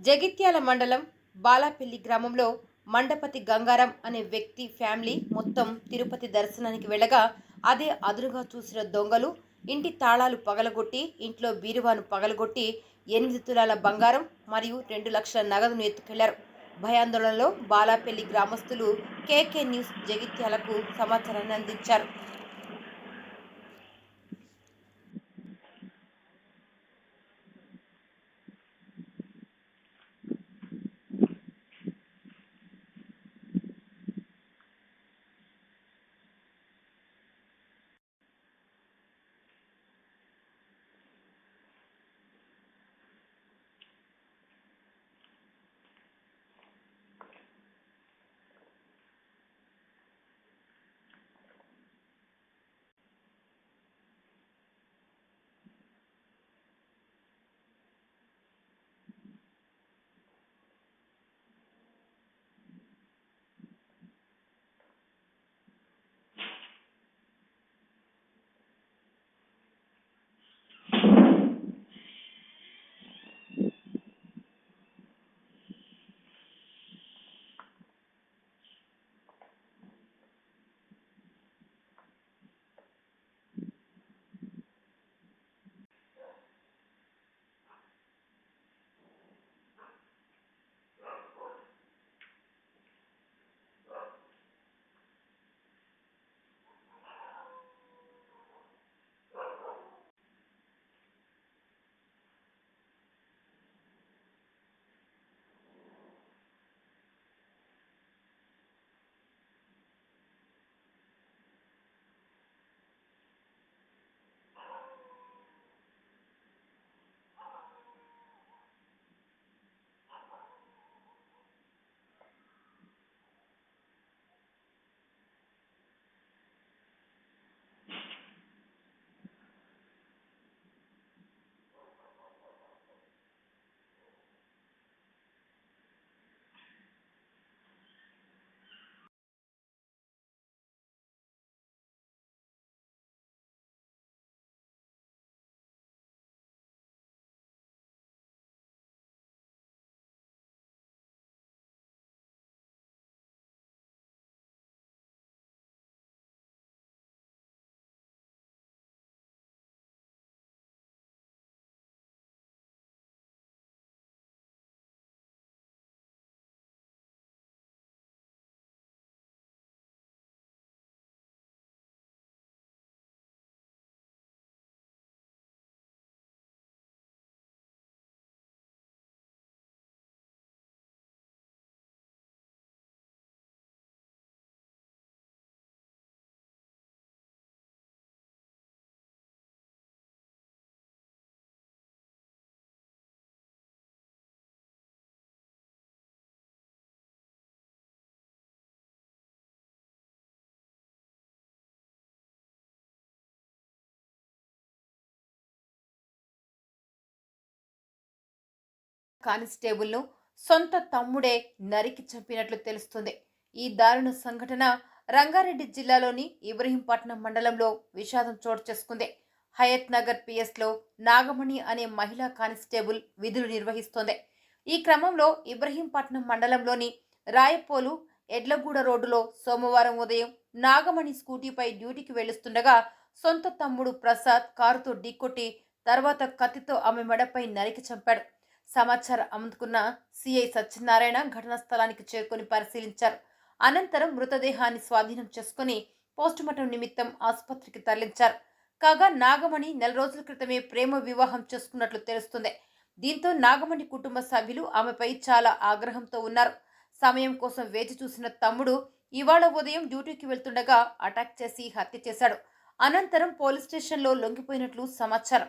జగిత్యాల మండలం బాలాపల్లి గ్రామంలో మండపతి గంగారం అనే వ్యక్తి ఫ్యామిలీ మొత్తం తిరుపతి దర్శనానికి వెళ్ళగా అదే అదురుగా చూసిన దొంగలు ఇంటి తాళాలు పగలగొట్టి ఇంట్లో బీరువాను పగలగొట్టి ఎనిమిది తులాల బంగారం మరియు రెండు లక్షల నగదును ఎత్తుకెళ్ళారు. భయాందోళనలో బాలాపల్లి గ్రామస్తులు కేకే న్యూస్ జగిత్యాలకు సమాచారాన్ని అందించారు. కానిస్టేబుల్ను సొంత తమ్ముడే నరికి చంపినట్లు తెలుస్తుంది. ఈ దారుణ సంఘటన రంగారెడ్డి జిల్లాలోని ఇబ్రహీంపట్నం మండలంలో విషాదం చోటు చేసుకుంది. హయత్ నగర్ పిఎస్లో నాగమణి అనే మహిళా కానిస్టేబుల్ విధులు నిర్వహిస్తోంది. ఈ క్రమంలో ఇబ్రహీంపట్నం మండలంలోని రాయపోలు ఎడ్లగూడ రోడ్డులో సోమవారం ఉదయం నాగమణి స్కూటీపై డ్యూటీకి వెళుస్తుండగా సొంత తమ్ముడు ప్రసాద్ కారుతో ఢీకొట్టి తర్వాత కత్తితో ఆమె మెడపై నరికి చంపాడు. సమాచారం అందుకున్న సిఐ సత్యనారాయణ ఘటనా స్థలానికి చేరుకొని పరిశీలించారు. అనంతరం మృతదేహాన్ని స్వాధీనం చేసుకుని పోస్టుమార్టం నిమిత్తం ఆసుపత్రికి తరలించారు. కాగా నాగమణి నెల రోజుల క్రితమే ప్రేమ వివాహం చేసుకున్నట్లు తెలుస్తుంది. దీంతో నాగమణి కుటుంబ సభ్యులు ఆమెపై చాలా ఆగ్రహంతో ఉన్నారు. సమయం కోసం వేచి చూసిన తమ్ముడు ఇవాళ ఉదయం డ్యూటీకి వెళ్తుండగా అటాక్ చేసి హత్య చేశాడు. అనంతరం పోలీస్ స్టేషన్లో లొంగిపోయినట్లు సమాచారం.